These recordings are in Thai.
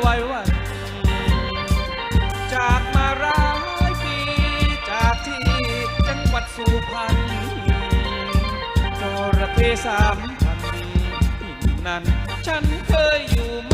ไว้วัน จากมาร้ายปี จากที่จังหวัดสุพรรณจระเข้สามพันที่นั้น ฉันเคยอยู่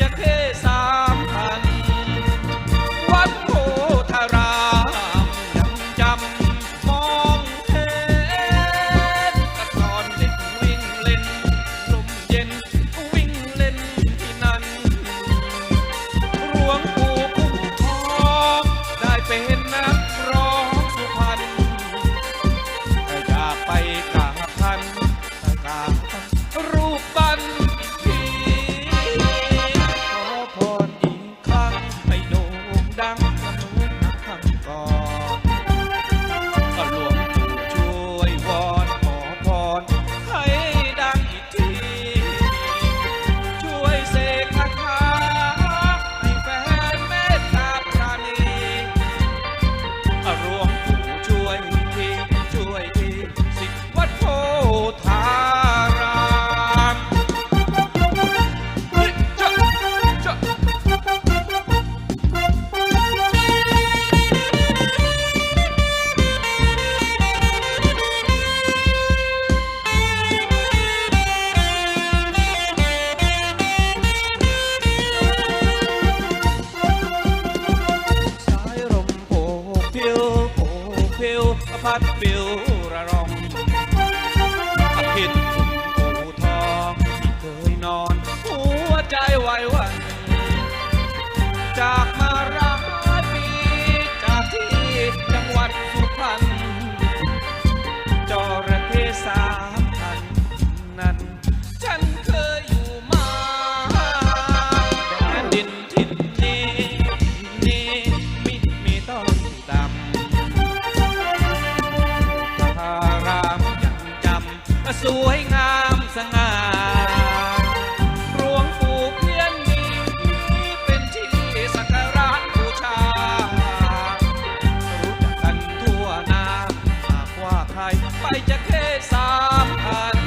จะขึ้น พัดปิวระรอง จะเทสามพัน